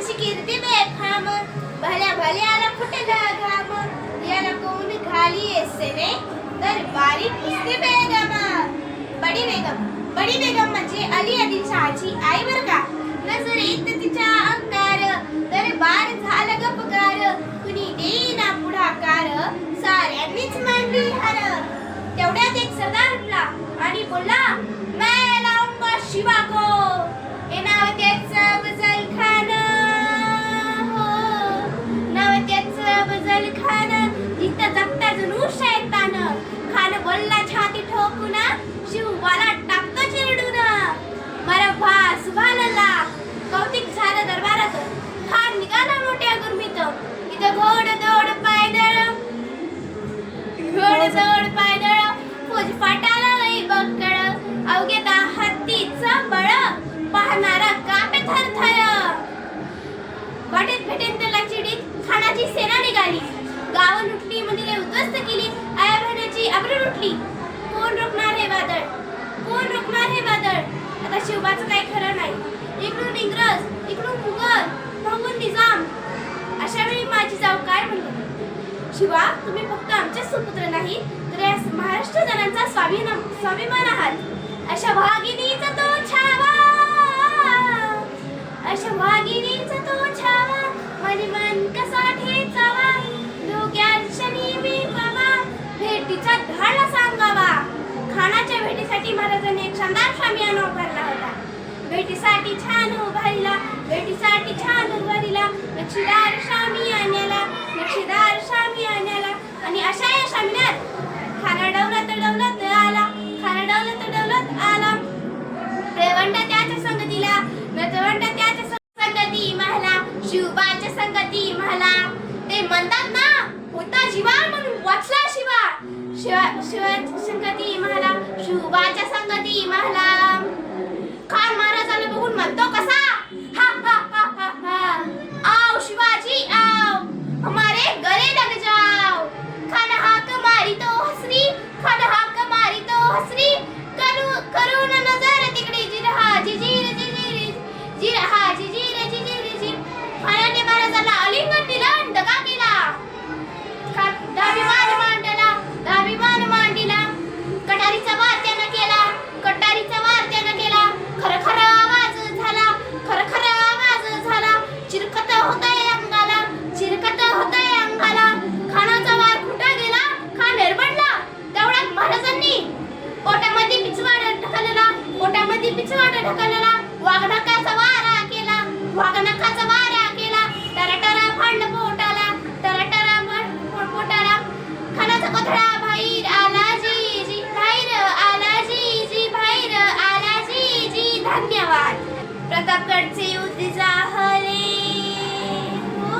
यांची कीर्ती बेफाम भल्या भल्याला फुटे घाम। याला कोण घाली एसेने तर बारी पुसते बेगम। बडी बेगम बडी बेगम म्हणजे अली आदिलच्या शहाची आई बर का? नजरेत तिच्या तर बार झाला गपकार कुणी देईना पुढाकार। साऱ्यांनीच मांडली हार। तेवढ्यात एक सरदार उठला आणि बोलला मैं लाऊंगा शिवा को. सेना गावं गाव लुटली मंदिरे उद्ध्वस्त केली आया बहिणीची अब्रू लुटली. कोण रोखणार हे वादळ? कोण रोखणार हे वादळ? आता शिवबाचं काही खरं नाही. इकडून इंग्रज इकडून मुघल मागून निजाम. अशा वेळी माझी जाऊ काय म्हणतो शिवा तुम्ही फक्त आमचे सुपुत्र नाही तर या महाराष्ट्र जनांचा स्वाभिमान स्वाभिमान आहात. अशा भागिनीचा तो छावा. अशा भागिनीचा तो छावा. शानदार शामियाना उभारला होता. भेटीसाठी छान उभारला भेटीसाठी छान उभारला. नक्षीदार शामी आण्याला नक्षीदार शामी आण्याला. आणि अशा या शामियात खाना डवलत डवलत आला खाना डवलत डवलत आला. रेवंड त्याच्या संगतीला नतवंड त्याच्या संगती महला शिवबाच्या संगती महला ते म्हणतात ना होता जीवा म्हणून वाचला शिवा शिवा शिवाच्या संगती महाला शुभाच्या संगती महाला ढकलला वाघनकाचा वारा केला वाघनकाचा वारा केला टराटरा फंड पोटाला टराटरा फंड पोटाला खानाचा कोथळा बाहेर आला जी जी बाहेर आला जी जी बाहेर आला जी जी धन्यवाद. प्रतापगडचे युद्ध जाहले हो.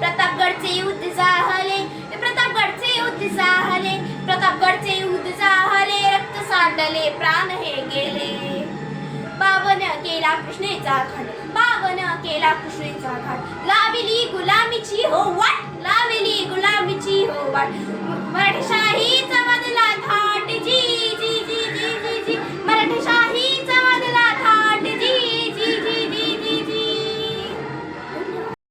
प्रतापगडचे युद्ध जाहले प्रतापगडचे युद्ध जाहले प्रतापगडचे युद्ध जाहले रक्त सांडले प्राण हे गेले. कृष्णेचा घाट बावन केला कृष्णेचा घाट लाविली गुलामी